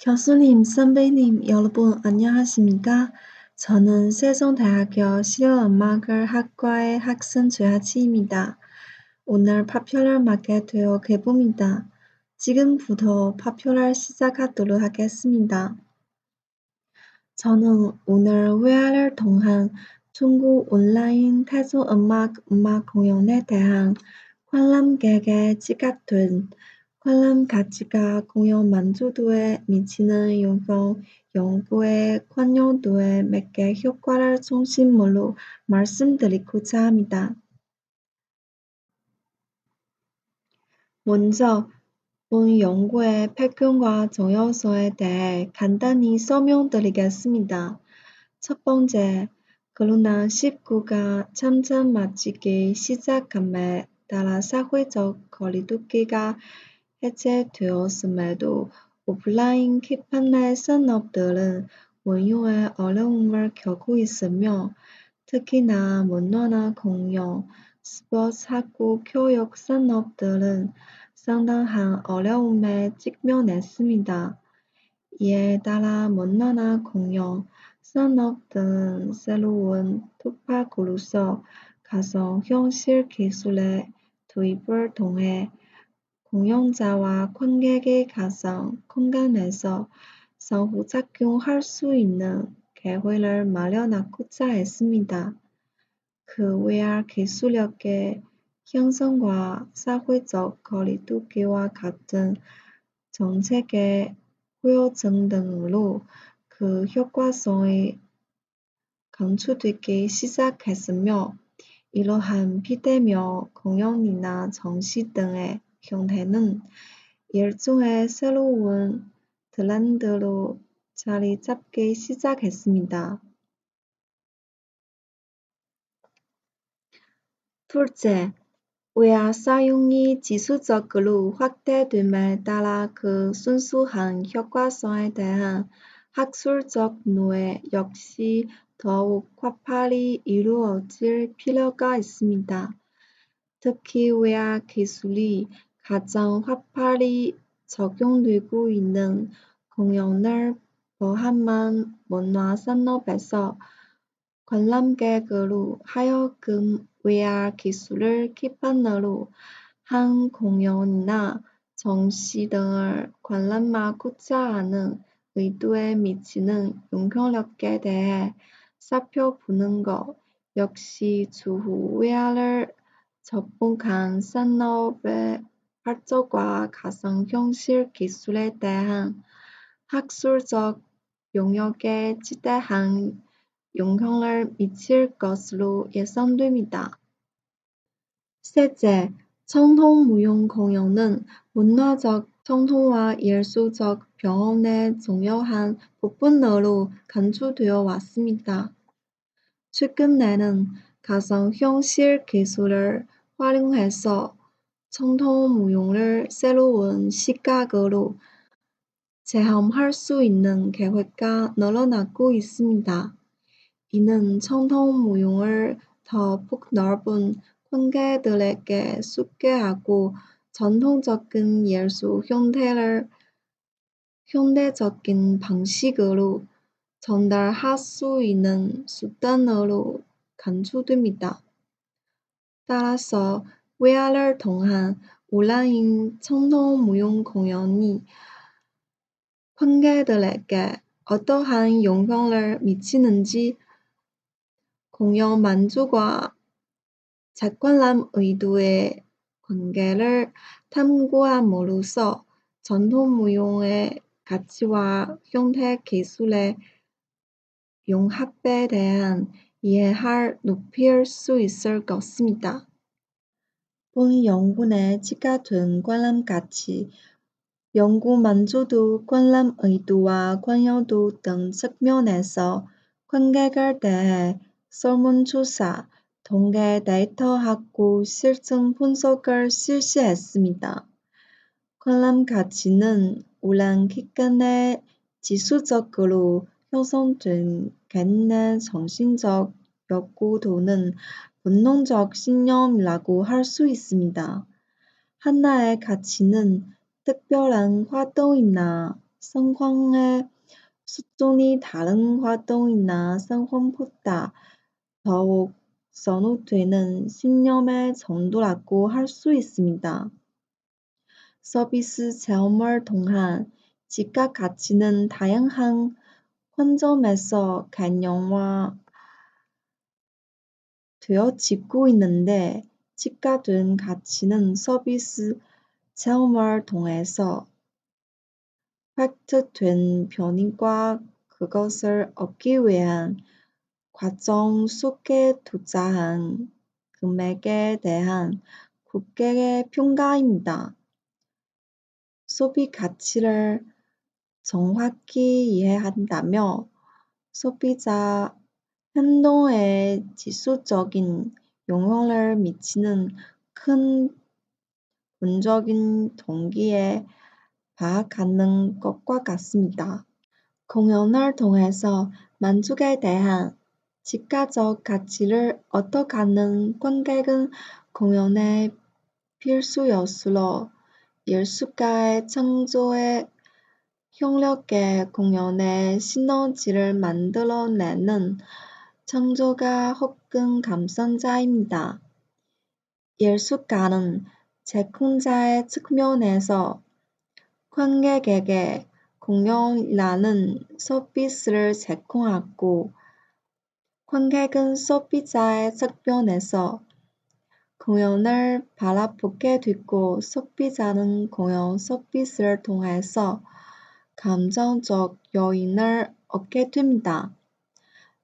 교수님, 선배님, 여러분 안녕하십니까? 저는 세종대학교 실용음악을 학과의 학생 최하치입니다. 오늘 파퓰러 마케트어 개봉입니다. 지금부터 파퓰러 시작하도록 하겠습니다. 저는 오늘 회화를 통한 중국 온라인 태종음악 음악 공연에 대한 관람객의 지각 된 관람 가치가 공연 만족도에 미치는 영향 연구의 관여도에 맞게 효과를 중심으로 말씀드리고자 합니다. 먼저 본 연구의 패권과 정요소에 대해 간단히 설명드리겠습니다. 첫 번째, 그러나 19가 참참 마치기 시작함에 따라 사회적 거리두기가 해제되었음에도 오프라인 키판의 산업들은 운용에 어려움을 겪고 있으며 특히나 문화나 공연, 스포츠 학구 교육 산업들은 상당한 어려움에 직면했습니다. 이에 따라 문화나 공연, 산업 등 새로운突파구로서 가상 현실 기술의 도입을 통해 공연자와 관객의 가상 공간에서 상호작용할 수 있는 계획을 마련하고자 했습니다. 그 VR 기술력의 형성과 사회적 거리두기와 같은 정책의 후요증 등으로 그 효과성이 감축되기 시작했으며 이러한 비대면 공연이나 전시 등의 형태는 일종의 새로운 트렌드로 자리 잡기 시작했습니다. 둘째, 외화 사용이 지수적으로 확대됨에 따라 그 순수한 효과성에 대한 학술적 노예 역시 더욱 활발히 이루어질 필요가 있습니다. 특히 외화 기술이 가장 활발히 적용되고 있는 공연을 포함한 문화산업에서 관람객으로 하여금 VR 기술을 기반으로 한 공연이나 전시 등을 관람하고자 하는 의도에 미치는 영향력에 대해 살펴보는 것 역시 추후 VR을 접목한 산업의 활성과 가상현실 기술에 대한 학술적 영역에 지대한 영향을 미칠 것으로 예상됩니다. 셋째, 청통 무용 공연은 문화적 청통과 예술적 병원의 중요한 부분으로 간주되어 왔습니다. 최근에는 가상현실 기술을 활용해서 청통무용을 새로운 시각으로 체험할 수 있는 계획가 늘어나고 있습니다. 이는 청통무용을 더 폭넓은 관객들에게 소개하고 전통적인 예술 형태를 현대적인 방식으로 전달할 수 있는 수단으로 간주됩니다. 따라서 외화를 통한 온라인 청통무용 공연이 관객들에게 어떠한 영향을 미치는지 공연 만족과 재관람 의도의 관계를 탐구함으로써 전통 무용의 가치와 형태 기술의 융합에 대한 이해를 높일 수 있을 것입니다. 본 연구의 지각된 관람 가치, 연구 만족도, 관람 의도와 관여도 등 측면에서 관객에 대해 설문조사, 통계 데이터 확보, 실증 분석을 실시했습니다. 관람 가치는 오랜 기간에 지수적으로 형성된 개인의 정신적 욕구 또는 본능적 신념이라고 할 수 있습니다. 하나의 가치는 특별한 활동이나 성황의 수준이 다른 활동이나 상황보다 더욱 선호되는 신념의 정도라고 할 수 있습니다. 서비스 체험을 통한 지가 가치는 다양한 관점에서 개념화 되어지고 있는데 지가된 가치는 서비스 체험을 통해서 획득된 변이과 그것을 얻기 위한 과정 속에 투자한 금액에 대한 고객의 평가입니다. 소비 가치를 정확히 이해한다며 소비자 행동에 지수적인 영향을 미치는 큰 본적인 동기에 파악하는 것과 같습니다. 공연을 통해서 만족에 대한 직가적 가치를 얻어가는 관객은 공연의 필수 요소로 예술가의 창조에 협력해 공연의 시너지를 만들어내는 창조가 혹은 감상자입니다. 예술가는 제공자의 측면에서 관객에게 공연이라는 서비스를 제공하고 관객은 소비자의 측면에서 공연을 바라보게 되고 소비자는 공연 서비스를 통해서 감정적 요인을 얻게 됩니다.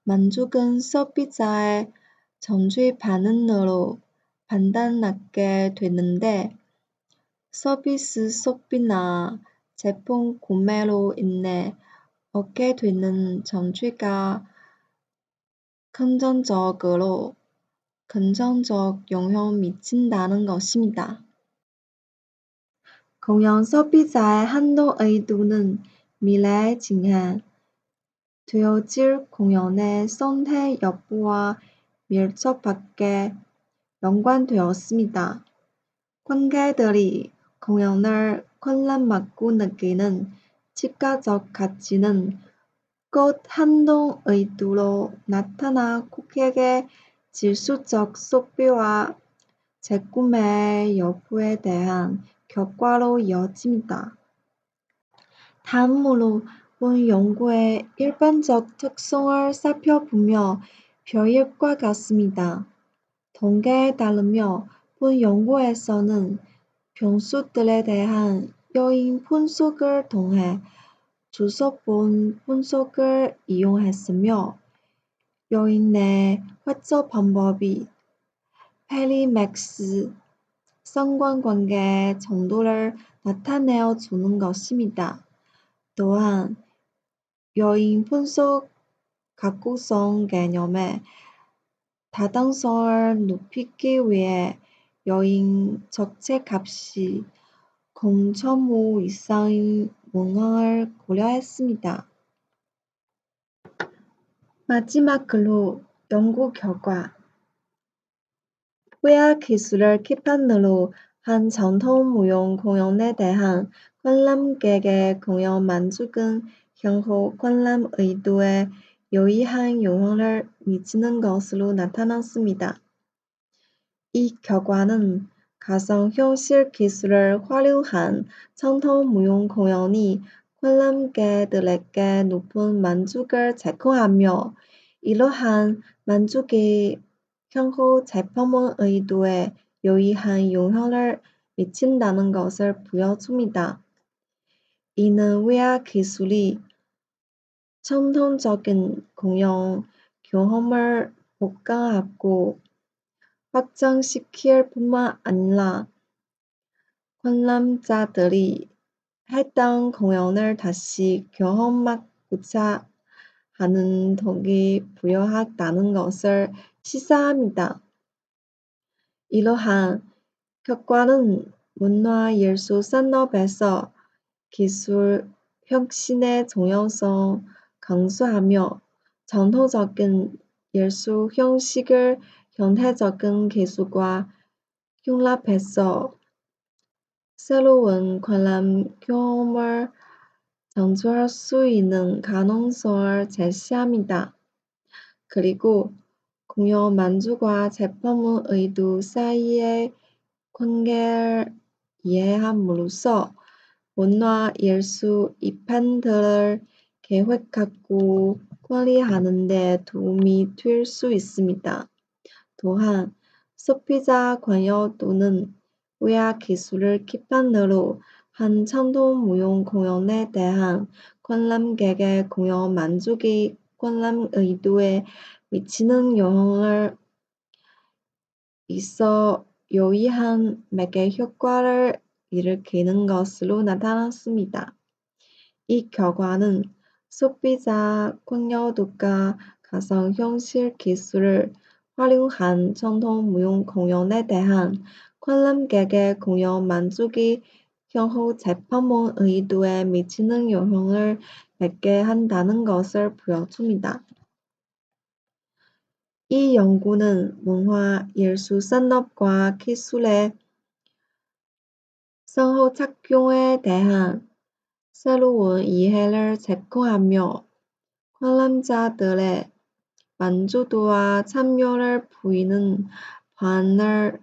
만족은 소비자의 전체 반응으로 판단하게 되는데 서비스 소비나 제품 구매로 인해 얻게 되는 전체가 긍정적으로 긍정적 영향을 미친다는 것입니다. 공연 소비자의 한도 의도는 미래에 진행 되어질 공연의 선택 여부와 밀접하게 연관되었습니다. 관객들이 공연을 관람하고 느끼는 직가적 가치는 곧 한동 의도로 나타나 고객의 질수적 소비와 재구매 여부에 대한 결과로 이어집니다. 다음으로 본 연구의 일반적 특성을 살펴보며 별일과 같습니다. 통계에 따르며 본 연구에서는 변수들에 대한 요인 분석을 통해 주소본 분석을 이용했으며 요인의 회적 방법이 페리맥스 상관관계 정도를 나타내어 주는 것입니다. 또한 요인 분석 각국성 개념의 타당성을 높이기 위해 요인 적재값이 0.5 이상인 문항을 고려했습니다. 마지막으로 연구 결과 회화 기술을 기반으로 한 전통 무용 공연에 대한 관람객의 공연 만족은 향후 관람 의도에 유의한 영향을 미치는 것으로 나타났습니다. 이 결과는 가상현실 기술을 활용한 전통 무용 공연이 관람객들에게 높은 만족을 제공하며 이러한 만족이 향후 제품의 의도에 유의한 영향을 미친다는 것을 보여줍니다. 이는 외화 기술이 전통적인 공연 경험을 보강하고 확장시킬 뿐만 아니라 관람자들이 했던 공연을 다시 경험하고자 하는 덕이 부여하다는 것을 시사합니다. 이러한 효과는 문화예술 산업에서 기술 혁신의重要성 강조하며 전통적인 예술 형식을 현대적인 기술과 융합해서 새로운 관람 경험을 장수할 수 있는 가능성을 제시합니다. 그리고 공연 만주과 제품의 의도 사이의 관계를 이해함으로써 문화 예술 이벤트를 계획하고 관리하는 데 도움이 될 수 있습니다. 또한 소비자 관여 또는 의학 기술을 기반으로 한 전통 무용 공연에 대한 관람객의 공연 만족이 관람 의도에 미치는 영향을 있어 유의한 매개 효과를 일으키는 것으로 나타났습니다. 이 결과는 소비자 관여도가 가상 현실 기술을 활용한 전통 무용 공연에 대한 관람객의 공연 만족이 향후 제품의 의도에 미치는 영향을 맺게 한다는 것을 보여줍니다. 이 연구는 문화 예술 산업과 기술의 상호작용에 대한 새로운 이해를 제공하며 관람자들의 만족도와 참여를 보이는 바를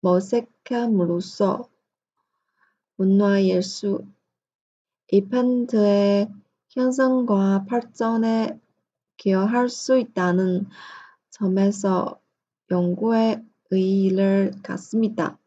모색함으로써 문화예술 이벤트의 향상과 발전에 기여할 수 있다는 점에서 연구의 의의를 갖습니다.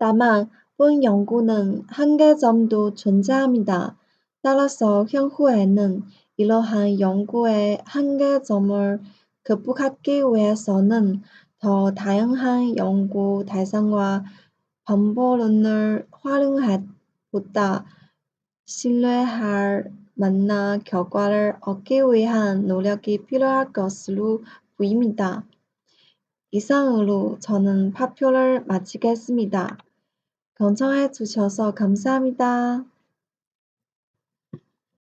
다만 본 연구는 한계 점도 존재합니다. 따라서 향후에는 이러한 연구의 한계 점을 극복하기 위해서는 더 다양한 연구 대상과 방법론을 활용해 보다 신뢰할 만한 결과를 얻기 위한 노력이 필요할 것으로 보입니다. 이상으로 저는 발표를 마치겠습니다. 경청해 주셔서 감사합니다.